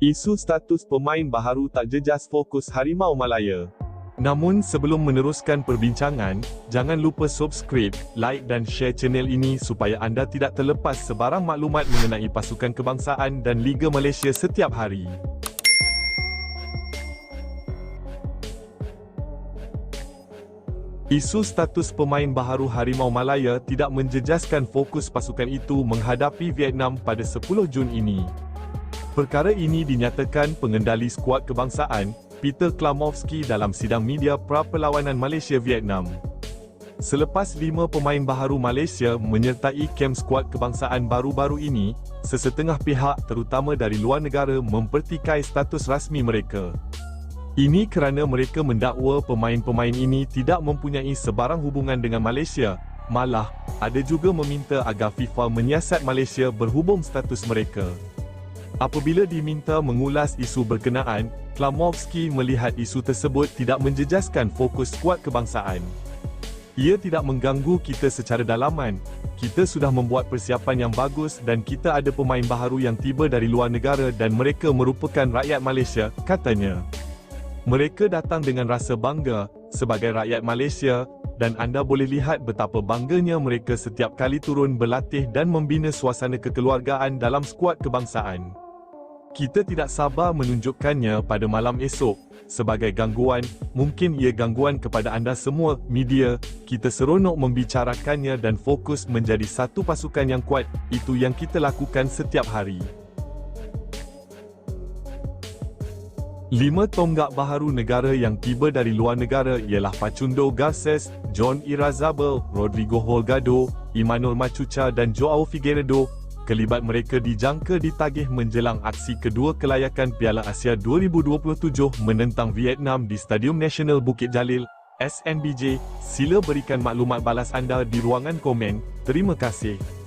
Isu status pemain baharu tak jejas fokus Harimau Malaya. Namun sebelum meneruskan perbincangan, jangan lupa subscribe, like dan share channel ini supaya anda tidak terlepas sebarang maklumat mengenai pasukan kebangsaan dan Liga Malaysia setiap hari. Isu status pemain baharu Harimau Malaya tidak menjejaskan fokus pasukan itu menghadapi Vietnam pada 10 Jun ini. Perkara ini dinyatakan pengendali skuad kebangsaan, Peter Klamovski dalam sidang media pra-perlawanan Malaysia-Vietnam. Selepas lima pemain baharu Malaysia menyertai kem skuad kebangsaan baru-baru ini, sesetengah pihak terutama dari luar negara mempertikai status rasmi mereka. Ini kerana mereka mendakwa pemain-pemain ini tidak mempunyai sebarang hubungan dengan Malaysia, malah ada juga meminta agar FIFA menyiasat Malaysia berhubung status mereka. Apabila diminta mengulas isu berkenaan, Klamovski melihat isu tersebut tidak menjejaskan fokus skuad kebangsaan. Ia tidak mengganggu kita secara dalaman. Kita sudah membuat persiapan yang bagus dan kita ada pemain baharu yang tiba dari luar negara dan mereka merupakan rakyat Malaysia, katanya. Mereka datang dengan rasa bangga sebagai rakyat Malaysia dan anda boleh lihat betapa bangganya mereka setiap kali turun berlatih dan membina suasana kekeluargaan dalam skuad kebangsaan. Kita tidak sabar menunjukkannya pada malam esok. Sebagai gangguan, mungkin ia gangguan kepada anda semua, media. Kita seronok membicarakannya dan fokus menjadi satu pasukan yang kuat. Itu yang kita lakukan setiap hari. Lima tonggak baharu negara yang tiba dari luar negara ialah Pachundo Garces, John Irazabal, Rodrigo Holgado, Emmanuel Machuca dan Joao Figueiredo. Kelibat mereka dijangka ditagih menjelang aksi kedua kelayakan Piala Asia 2027 menentang Vietnam di Stadium Nasional Bukit Jalil, SNBJ. Sila berikan maklumat balas anda di ruangan komen. Terima kasih.